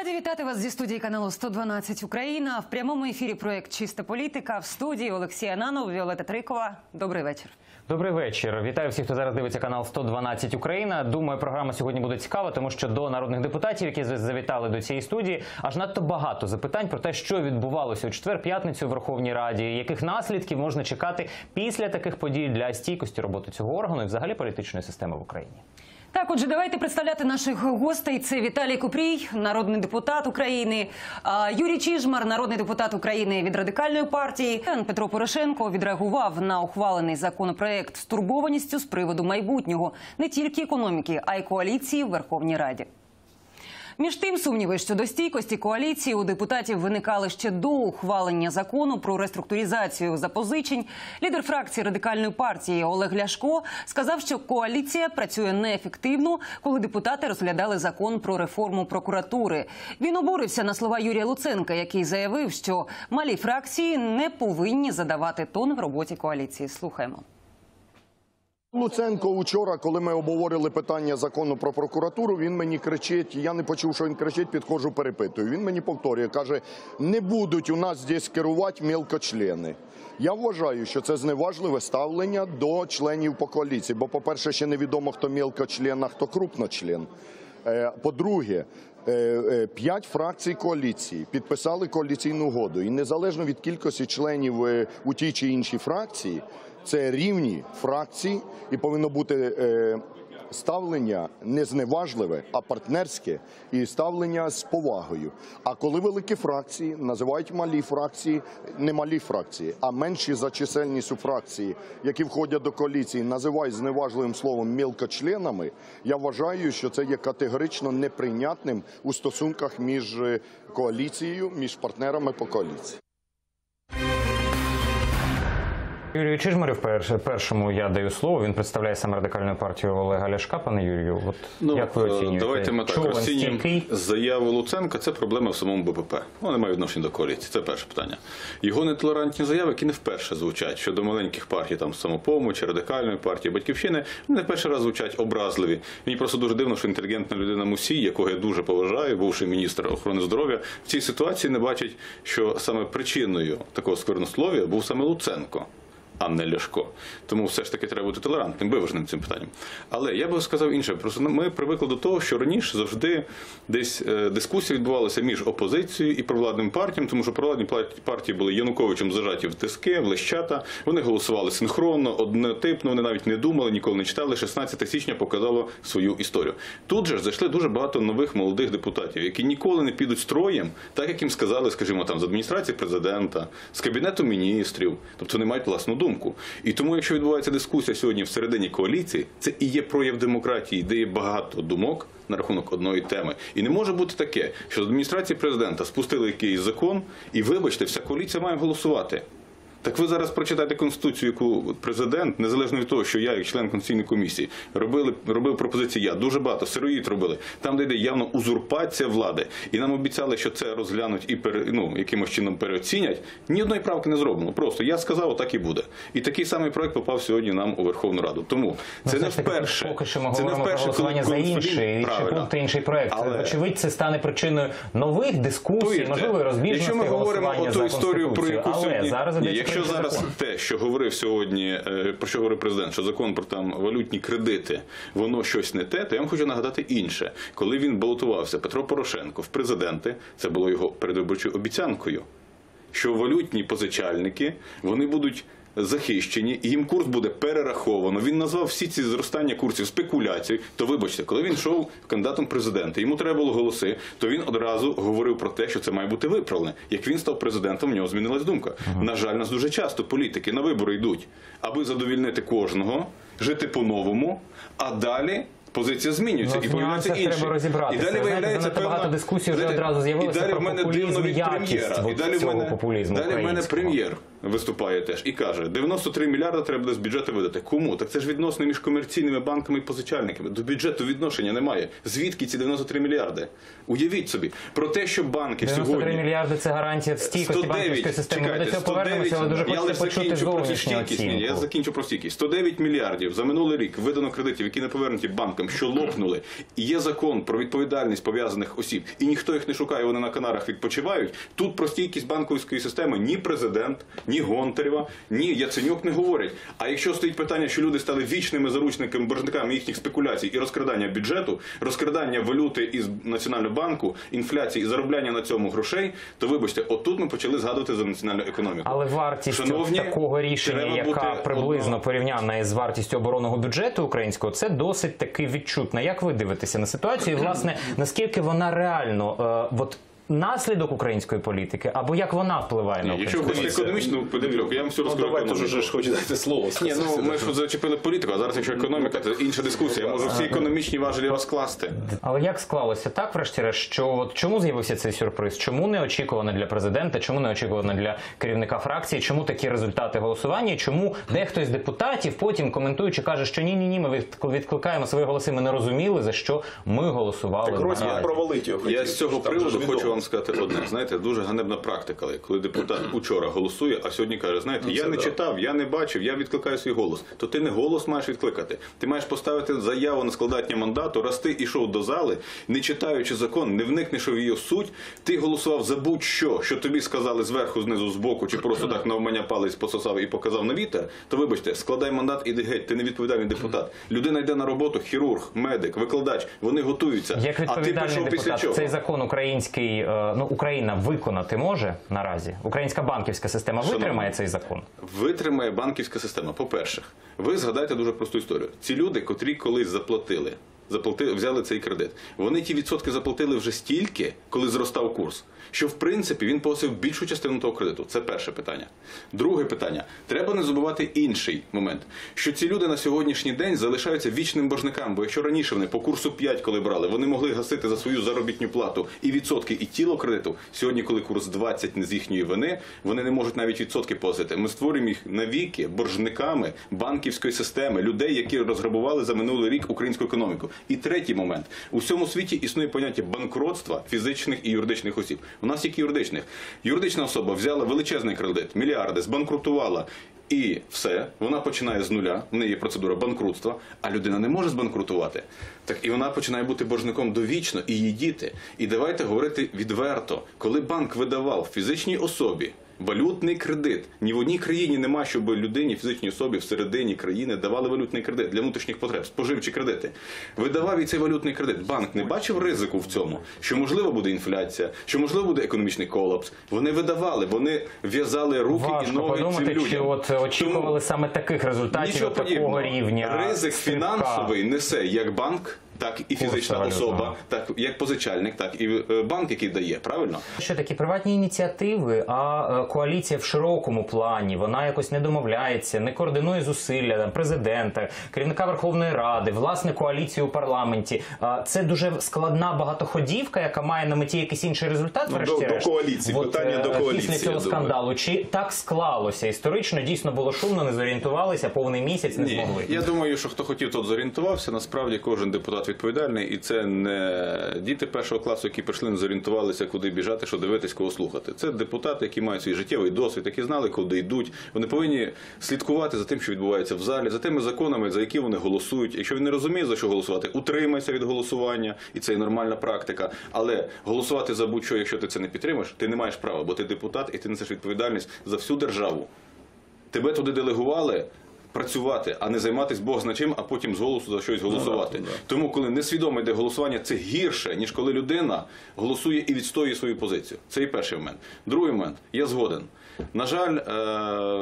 Раді вітати вас зі студії каналу 112 Україна. В прямому ефірі проект Чиста політика в студії Олексій Ананов, Віолета Трикова. Добрий вечір. Добрий вечір. Вітаю всіх, хто зараз дивиться канал 112 Україна. Думаю, програма сьогодні буде цікава, тому що до народних депутатів, які завітали до цієї студії, аж надто багато запитань про те, що відбувалося у четвер-п'ятницю в Верховній Раді, яких наслідків можна чекати після таких подій для стійкості роботи цього органу і взагалі політичної системи в Україні. Так, отже, давайте представляти наших гостей. Це Віталій Купрій, народний депутат України, Юрій Чижмар, народний депутат України від радикальної партії. Петро Порошенко відреагував на ухвалений законопроект з турбованістю з приводу майбутнього не тільки економіки, а й коаліції в Верховній Раді. Між тим, сумніви щодо стійкості коаліції у депутатів виникали ще до ухвалення закону про реструктуризацію запозичень. Лідер фракції радикальної партії Олег Ляшко сказав, що коаліція працює неефективно, коли депутати розглядали закон про реформу прокуратури. Він обурився на слова Юрія Луценка, який заявив, що малі фракції не повинні задавати тон в роботі коаліції. Слухаємо. Луценко учора, коли ми обговорили питання закону про прокуратуру, він мені кричить. Я не почув, що він кричить, підходжу, перепитую. Він мені повторює, каже: не будуть у нас здесь керувати мілкочлени. Я вважаю, що це зневажливе ставлення до членів по коаліції. Бо, по-перше, ще невідомо, хто мілкочлен, а хто крупночлен. Е, По-друге, п'ять фракцій коаліції підписали коаліційну угоду, і незалежно від кількості членів е, у тій чи іншій фракції, це рівні фракції, і повинно бути е, ставлення не зневажливе, а партнерське, і ставлення з повагою. А коли великі фракції називають малі фракції, не малі фракції, а менші за чисельністю фракції, які входять до коаліції, називають зневажливим словом мілкочленами, я вважаю, що це є категорично неприйнятним у стосунках між е, коаліцією, між партнерами по коаліції. Юрію Чижмарю вперше першому я даю слово. Він представляє саме радикальну партію Олега Ляшка. Пане Юрію, от як ви е, оцінюєте? Давайте ми так розцінюємо заяву Луценка. Це проблема в самому БПП. Вона не має відношення до коаліції. Це перше питання. Його нетолерантні заяви, які не вперше звучать щодо маленьких партій, там самопомочі, радикальної партії, батьківщини. Вони не перший раз звучать образливі. Мені просто дуже дивно, що інтелігентна людина Мусій, якого я дуже поважаю, бувший міністр охорони здоров'я, в цій ситуації не бачить, що саме причиною такого сквернослов'я був саме Луценко а не Ляшко. Тому все ж таки треба бути толерантним, виваженим цим питанням. Але я би сказав інше. Просто ми привикли до того, що раніше завжди десь е, дискусія відбувалася між опозицією і провладним партіям, тому що провладні партії були Януковичем зажаті в тиски, в лещата. Вони голосували синхронно, однотипно. Вони навіть не думали, ніколи не читали. 16 січня показало свою історію. Тут же зайшли дуже багато нових молодих депутатів, які ніколи не підуть строєм, так як їм сказали, скажімо, там з адміністрації президента, з кабінету міністрів, тобто вони мають власну думку. І тому, якщо відбувається дискусія сьогодні всередині коаліції, це і є прояв демократії, де є багато думок на рахунок одної теми. І не може бути таке, що з адміністрації президента спустили якийсь закон, і вибачте, вся коаліція має голосувати. Так ви зараз прочитайте конституцію, яку президент, незалежно від того, що я, як член конституційної комісії, робили робив пропозиції. Я дуже багато сироїд робили там, де йде явно узурпація влади, і нам обіцяли, що це розглянуть і пере, ну, якимось чином переоцінять. Ні одної правки не зроблено. Просто я сказав, так і буде. І такий самий проект попав сьогодні нам у Верховну Раду. Тому це Ну, не вперше. Поки що ми це не говоримо про вперше, коли голосування за інший, пункти, інший проект. Але- Очевидь, це стане причиною нових дискусій, Повірте, можливо, розбіжностей Якщо ми говоримо голосування оту за історію, про яку Але сьогодні зараз якщо зараз закон. те, що говорив сьогодні, е, про що говорив президент, що закон про там валютні кредити, воно щось не те, то я вам хочу нагадати інше. Коли він балотувався Петро Порошенко в президенти, це було його передвиборчою обіцянкою, що валютні позичальники вони будуть. Захищені, їм курс буде перераховано. Він назвав всі ці зростання курсів спекуляцією. То вибачте, коли він йшов кандидатом в президенти, йому треба було голоси, то він одразу говорив про те, що це має бути виправлене. Як він став президентом, в нього змінилась думка. На жаль, нас дуже часто політики на вибори йдуть, аби задовільнити кожного, жити по-новому, а далі. Позиція змінюється Ну, і появляється інше. І далі виявляється занадто багато дискусій вже одразу з'явилося про популізм від якість прем'єра. І далі в мене далі в мене прем'єр виступає теж і каже: 93 мільярди треба буде з бюджету видати. Кому? Так це ж відносини між комерційними банками і позичальниками. До бюджету відношення немає. Звідки ці 93 мільярди? Уявіть собі про те, що банки 93 сьогодні мільярди це гарантія стійкості банківської системи. Ми до чекайте, цього повернемося, але дуже 109, хочеться почути зовнішню стійкість. Ні, Я закінчу про стійкість. 109 мільярдів за минулий рік видано кредитів, які не повернуті банкам, що лопнули. І є закон про відповідальність пов'язаних осіб, і ніхто їх не шукає. Вони на канарах відпочивають. Тут про стійкість банківської системи ні президент, ні Гонтарєва, ні Яценюк не говорять. А якщо стоїть питання, що люди стали вічними заручниками боржниками їхніх спекуляцій і розкрадання бюджету, розкрадання валюти із національного банку, інфляції і заробляння на цьому грошей, то вибачте, отут ми почали згадувати за національну економіку. Але вартість Шановні, такого рішення, яка приблизно одно- порівняна із вартістю оборонного бюджету українського, це досить таки відчутна. Як ви дивитеся на ситуацію? І, власне, наскільки вона реально е, от наслідок української політики, або як вона впливає на Ні, якщо українську хочете економічну подивлюк, я вам все Ну, розкажу. давайте економіку. вже ж хоч дайте слово. Ні, ну ми ж зачепили політику, а зараз якщо економіка, це інша дискусія. Я можу всі економічні важелі розкласти. Але як склалося так, врешті-решт, що от чому з'явився цей сюрприз? Чому не очікувано для президента? Чому не очікувано для керівника фракції? Чому такі результати голосування? Чому дехто з депутатів потім коментуючи каже, що ні, ні, ні, ми відк- відкликаємо свої голоси. Ми не розуміли за що ми голосували. Так наразі. провалить його. Я з цього приводу хочу вам сказати одне. Знаєте, дуже ганебна практика, коли депутат учора голосує, а сьогодні каже: знаєте, я не читав, я не бачив, я відкликаю свій голос. То ти не голос маєш відкликати. Ти маєш поставити заяву на складання мандату, раз ти ішов до зали, не читаючи закон, не вникнеш у її суть. Ти голосував за будь-що, що тобі сказали зверху, знизу, збоку, чи просто так навмання палець пососав і показав на вітер. То вибачте, складай мандат, іди геть. Ти не відповідальний депутат. Людина йде на роботу, хірург, медик, викладач. Вони готуються. Як а ти відповідальний пішов після депутат, чого? цей закон український, ну Україна виконати може наразі. Українська банківська система Шановні. витримає цей закон. витримає банківська система. По-перше, ви згадайте дуже просту історію. Ці люди, котрі колись заплатили, заплатили, взяли цей кредит, вони ті відсотки заплатили вже стільки, коли зростав курс, що в принципі він погасив більшу частину того кредиту. Це перше питання. Друге питання: треба не забувати інший момент, що ці люди на сьогоднішній день залишаються вічним боржникам. Бо якщо раніше вони по курсу 5, коли брали, вони могли гасити за свою заробітну плату і відсотки, і тіло кредиту. Сьогодні, коли курс 20 не з їхньої вини, вони не можуть навіть відсотки погасити. Ми створюємо їх навіки боржниками банківської системи, людей, які розграбували за минулий рік українську економіку. І третій момент: у всьому світі існує поняття банкротства фізичних і юридичних осіб. У нас тільки юридичних. Юридична особа взяла величезний кредит, мільярди, збанкрутувала. І все, вона починає з нуля. В неї є процедура банкрутства, а людина не може збанкрутувати. Так і вона починає бути боржником довічно, і її діти. І давайте говорити відверто, коли банк видавав фізичній особі. Валютний кредит ні в одній країні нема, щоб людині, фізичній особі всередині країни давали валютний кредит для внутрішніх потреб, споживчі кредити. Видавав і цей валютний кредит. Банк не бачив ризику в цьому, що можливо буде інфляція, що можливо буде економічний колапс. Вони видавали, вони в'язали руки і Важко ноги цим подумати, людям. чи от очікували Тому саме таких результатів такого рівня. Ризик фінансовий несе як банк. Так і фізична особа, так як позичальник, так і е, банк, який дає, правильно? Що такі приватні ініціативи, а е, коаліція в широкому плані вона якось не домовляється, не координує зусилля там, президента, керівника Верховної Ради, власне коаліцію у парламенті. А Це дуже складна багатоходівка, яка має на меті якийсь інший результат. Ну, до- до коаліції, От, питання е, до коаліції, після цього скандалу. Чи так склалося історично? Дійсно було шумно, не зорієнтувалися, повний місяць не Ні, змогли. я думаю, що хто хотів, тот зорієнтувався. Насправді кожен депутат відповідальний, і це не діти першого класу, які прийшли, не зорієнтувалися, куди біжати, що дивитись, кого слухати. Це депутати, які мають свій життєвий досвід, які знали, куди йдуть. Вони повинні слідкувати за тим, що відбувається в залі, за тими законами, за які вони голосують. Якщо він не розуміє, за що голосувати, утримайся від голосування, і це є нормальна практика. Але голосувати за будь-що, якщо ти це не підтримаєш, ти не маєш права, бо ти депутат і ти несеш відповідальність за всю державу. Тебе туди делегували працювати, а не займатися Бог зна чим, а потім з голосу за щось голосувати. да, да. Тому, коли несвідоме йде голосування, це гірше, ніж коли людина голосує і відстоює свою позицію. Це і перший момент. Другий момент, я згоден. На жаль, е,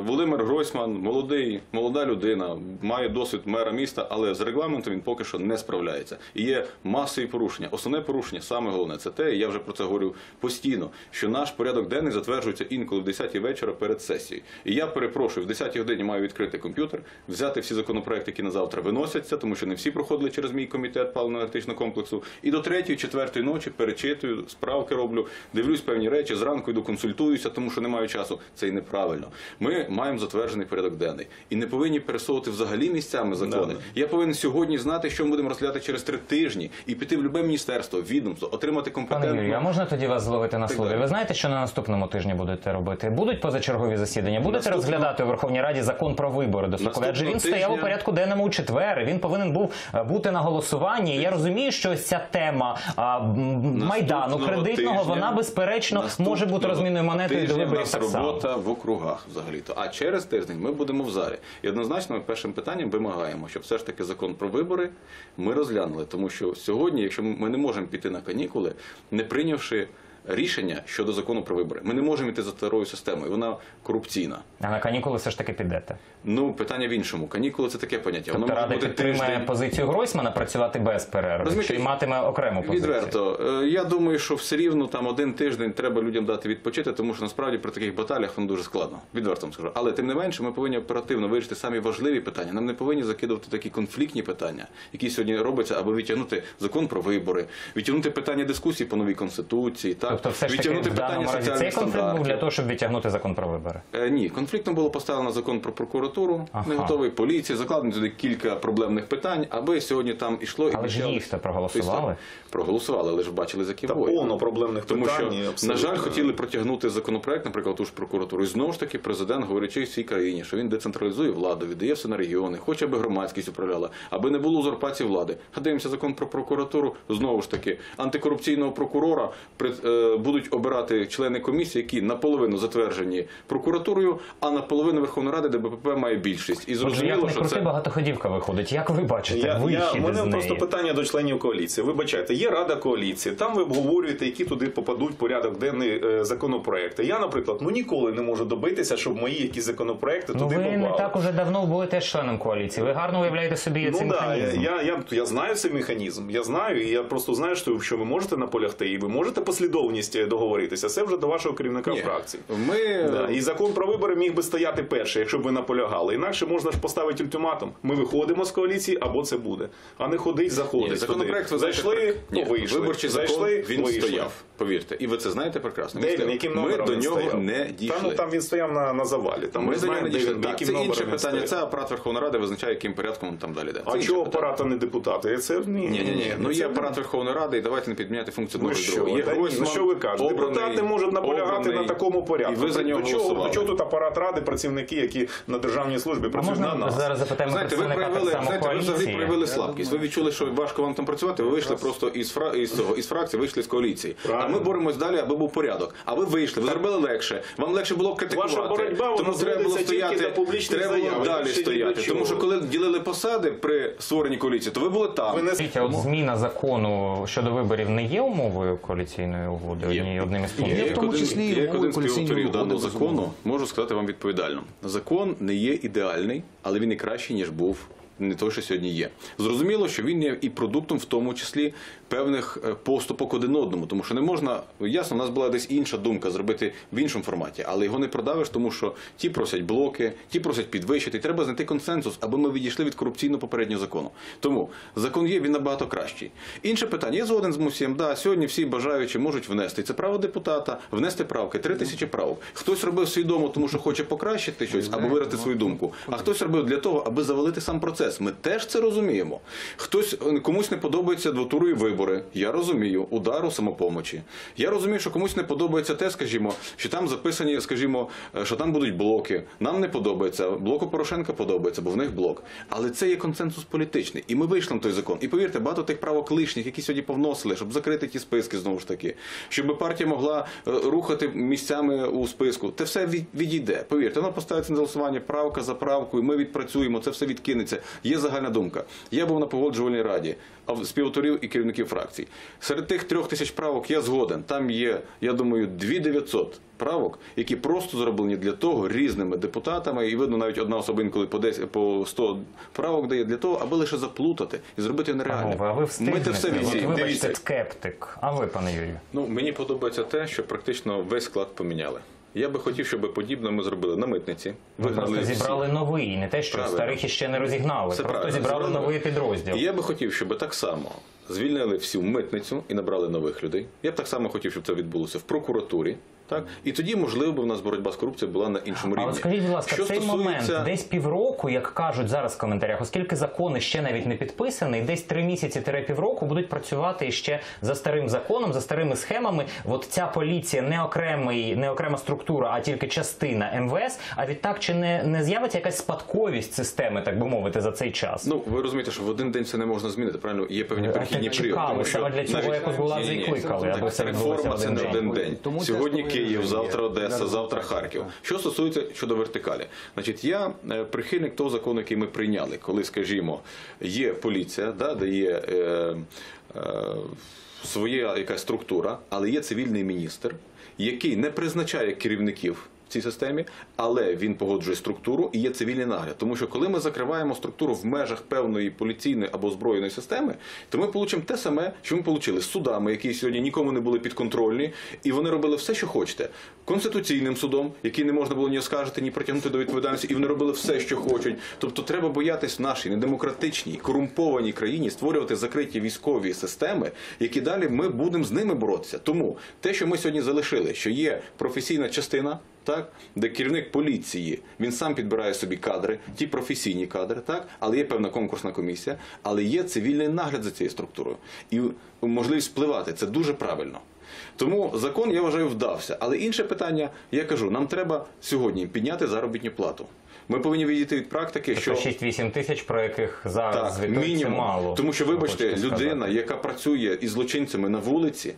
Володимир Гройсман молодий, молода людина, має досвід мера міста, але з регламентом він поки що не справляється. І є масові порушення. Основне порушення, саме головне, це те, і я вже про це говорю постійно, що наш порядок денний затверджується інколи в 10 вечора перед сесією. І я перепрошую, в 10 годині маю відкрити комп'ютер, взяти всі законопроекти, які на завтра виносяться, тому що не всі проходили через мій комітет паливно-енергетичного комплексу. І до 3-4 ночі перечитую, справки роблю, дивлюсь певні речі, зранку йду консультуюся, тому що не маю часу. Це і неправильно. Ми маємо затверджений порядок денний і не повинні пересовувати взагалі місцями закони. Я повинен сьогодні знати, що ми будемо розглядати через три тижні, і піти в любе міністерство, відомство, отримати Пане Юрію, а можна тоді вас зловити на слові? Ви знаєте, що на наступному тижні будете робити? Будуть позачергові засідання? Будете Наступного- розглядати у Верховній Раді закон про вибори до? Адже він стояв у порядку денному у четвер. Він повинен був е, бути на голосуванні. Я розумію, що ось ця тема а, майдану кредитного, тижня- вона безперечно може бути розмінною монетою до виборів так само. Робота в округах взагалі-то. А через тиждень ми будемо в залі. І однозначно ми першим питанням вимагаємо, щоб все ж таки закон про вибори ми розглянули. Тому що сьогодні, якщо ми не можемо піти на канікули, не прийнявши рішення щодо закону про вибори, ми не можемо йти за старою системою. Вона корупційна. А на канікули все ж таки підете. Ну питання в іншому. Канікули це таке поняття. Тобто Рада підтримує тиждень. позицію Гройсмана працювати без перерви, Розумієте, чи матиме окрему позицію? Відверто, Е, я думаю, що все рівно там один тиждень треба людям дати відпочити, тому що насправді при таких баталіях воно дуже складно. Відверто вам скажу. Але тим не менше, ми повинні оперативно вирішити самі важливі питання. Нам не повинні закидувати такі конфліктні питання, які сьогодні робляться, аби відтягнути закон про вибори, відтягнути питання дискусії по новій конституції, так Тобто, все ж таки відтягнути в даному разі цей конфлікт був для того, щоб відтягнути закон про вибори. Е, Ні, конфліктом було поставлено закон про прокуратуру, Ага. не готовий поліції, закладено туди кілька проблемних питань, аби сьогодні там ішло і Але ж їх-то проголосували. Проголосували, але ж бачили за Та повно проблемних Тому що, питань. на жаль, хотіли протягнути законопроект, наприклад, ту ж прокуратуру. І знову ж таки, президент, говорячи всій країні, що він децентралізує владу, віддає все на регіони, хоче, аби громадськість управляла, аби не було узурпації влади. А дивимося закон про прокуратуру. Знову ж таки, антикорупційного прокурора е, будуть обирати члени комісії, які наполовину затверджені прокуратурою, а наполовину Верховної Ради, де БПП має більшість. І Отже, як зрозуміло, не що крути це багатоходівка виходить. Як ви бачите Я, я, вихід у мене неї? просто питання до членів коаліції. Вибачайте, є рада коаліції, там ви обговорюєте, які туди попадуть порядок денний е, законопроекти. Я, наприклад, ну ніколи не можу добитися, щоб мої якісь законопроекти Ну туди ви не так уже давно були теж членом коаліції. Ви гарно уявляєте собі цей Ну да, механізм. я, я, я знаю цей механізм. Я знаю, і я просто знаю, що, що ви можете наполягти, і ви можете послідовність е, договоритися. Це вже до вашого керівника Ні. фракції. ми Да, і закон про вибори міг би стояти перший, якщо б ви наполягали. Інакше можна ж поставити ультиматум. Ми виходимо з коаліції, або це буде. А не ходить, заходить. Ні, законопроект ви Зайшли, Ні, вийшли. виборчий закон Зайшли, він вийшли. стояв. Повірте, і ви це знаєте прекрасно. Де він, яким Ми до нього стояв? не дійшли. ну, там він стояв на, на завалі. Там Ми ми знаємо, де він, яким Це інше питання. Це апарат Верховної Ради визначає, яким порядком там далі йде. А чого апарата не депутати? Це ні, Ні, ні. Ну є апарат Верховної Ради, і давайте не підміняти функцію Ну одного і другого. Є ну Гройсман, що ви кажете? обраний, Депутати можуть наполягати обраний, на такому порядку. І ви за нього до, чого, голосували. до чого тут апарат ради, працівники, які на державній службі працюють на нас? зараз запитаємо Знаєте, ви проявили, знаєте, ви взагалі проявили слабкість. Ви відчули, що важко вам там працювати. Ви вийшли просто із фра із цього із фракції, вийшли з коаліції. А ми боремось далі, аби був порядок. А ви вийшли, ви зробили легше. Вам легше було критикувати. Ваша боротьба, тому треба було стояти. Треба було далі стояти. Тому що коли ділили посади при створенні коаліції, то ви були там. Ви не от зміна закону щодо виборів не є умовою коаліційної угоди? Є. Одні- одним із Я пунктів? в тому числі я як один з співавторів даного закону можу сказати вам відповідально. Закон не є ідеальний, але він і кращий, ніж був. Не той, що сьогодні є. Зрозуміло, що він є і продуктом, в тому числі певних е, поступок один одному, тому що не можна ясно, у нас була десь інша думка зробити в іншому форматі, але його не продавиш, тому що ті просять блоки, ті просять підвищити. І треба знайти консенсус, аби ми відійшли від корупційного попереднього закону. Тому закон є, він набагато кращий. Інше питання, я згоден з Мусієм. Да, сьогодні всі бажаючі можуть внести. Це право депутата, внести правки, три тисячі правок. Хтось робив свідомо, тому що хоче покращити щось або вирати свою думку. А хтось робив для того, аби завалити сам процес. Ми теж це розуміємо. Хтось е, комусь не подобаються двотурові вибори. Я розумію, удару самопомочі. Я розумію, що комусь не подобається те, скажімо, що там записані, скажімо, е, що там будуть блоки. Нам не подобається. Блоку Порошенка подобається, бо в них блок. Але це є консенсус політичний. І ми вийшли на той закон. І повірте, багато тих правок лишніх, які сьогодні повносили, щоб закрити ті списки знову ж таки, щоб партія могла е, рухати місцями у списку. Те все відійде. Повірте, воно поставиться на голосування правка за правкою. Ми відпрацюємо, це все відкинеться. Є загальна думка. Я був на погоджувальній раді, а в- співавторів і керівників фракцій. Серед тих трьох тисяч правок я згоден. Там є, я думаю, 2900 правок, які просто зроблені для того різними депутатами, і видно, навіть одна особа інколи по 10, по 100 правок дає для того, аби лише заплутати і зробити нереальне. Панове, а ви Ми встигнете? це все От відсіємо. Вибачте, скептик. А ви, пане Юрію? Ну, мені подобається те, що практично весь склад поміняли. Я би хотів, щоб подібно ми зробили на митниці. Ви просто зібрали зібрали новий, не те, що Правильно. старих іще не розігнали. Це просто правильно, зібрали зібрали. новий підрозділ. І я би хотів, щоб так само звільнили всю митницю і набрали нових людей. Я б так само хотів, щоб це відбулося в прокуратурі. Так і тоді, можливо, у нас боротьба з корупцією була на іншому рівні. от скажіть, будь ласка, Що цей момент десь півроку, як кажуть зараз в коментарях, оскільки закони ще навіть не підписані, десь три місяці тире півроку будуть працювати ще за старим законом, за старими схемами. От ця поліція не окремий, не окрема структура, а тільки частина МВС. А відтак чи не, не з'явиться якась спадковість системи, так би мовити, за цей час? Ну, ви розумієте, що в один день це не можна змінити, правильно? Є певні А перехідні так періоди. чекали, саме для цього якось Буладзе Ні, ні, і кликали, так, аби це реформа це не один день. Тому Сьогодні Київ, завтра. Одеса, завтра Харків. Що стосується щодо вертикалі, значить, я е, прихильник того закону, який ми прийняли, коли, скажімо, є поліція, да, де є е, е, своя якась структура, але є цивільний міністр, який не призначає керівників. Цій системі, але він погоджує структуру і є цивільний нагляд. Тому що коли ми закриваємо структуру в межах певної поліційної або збройної системи, то ми получимо те саме, що ми отримали з судами, які сьогодні нікому не були підконтрольні, і вони робили все, що хочете. Конституційним судом, який не можна було ні оскаржити, ні притягнути до відповідальності, і вони робили все, що хочуть. Тобто, треба боятись в нашій недемократичній, корумпованій країні створювати закриті військові системи, які далі ми будемо з ними боротися. Тому те, що ми сьогодні залишили, що є професійна частина. Так, де керівник поліції він сам підбирає собі кадри, ті професійні кадри, так, але є певна конкурсна комісія, але є цивільний нагляд за цією структурою і можливість впливати. Це дуже правильно. Тому закон я вважаю вдався. Але інше питання, я кажу, нам треба сьогодні підняти заробітну плату. Ми повинні відійти від практики, що Тобто 6-8 тисяч, про яких зараз так, мінімум. мало. Тому що, вибачте, хочете сказати. людина, яка працює із злочинцями на вулиці,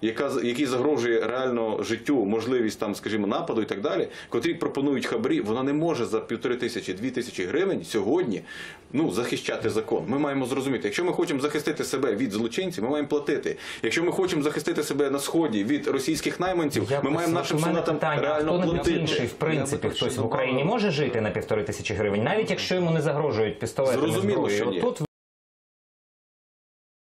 яка який загрожує реально життю, можливість там, скажімо, нападу і так далі, котрі пропонують хабарі, вона не може за півтори тисячі, дві тисячі гривень сьогодні ну захищати закон. Ми маємо зрозуміти, якщо ми хочемо захистити себе від злочинців, ми маємо платити. Якщо ми хочемо захистити себе на сході від російських найманців, ми маємо нашим солдатам реально хто-небудь платити. інший, в принципі, хтось в Україні може жити на півтори тисячі гривень, навіть якщо йому не загрожують пістолетами Зрозуміло, зброєю. що ні. Тут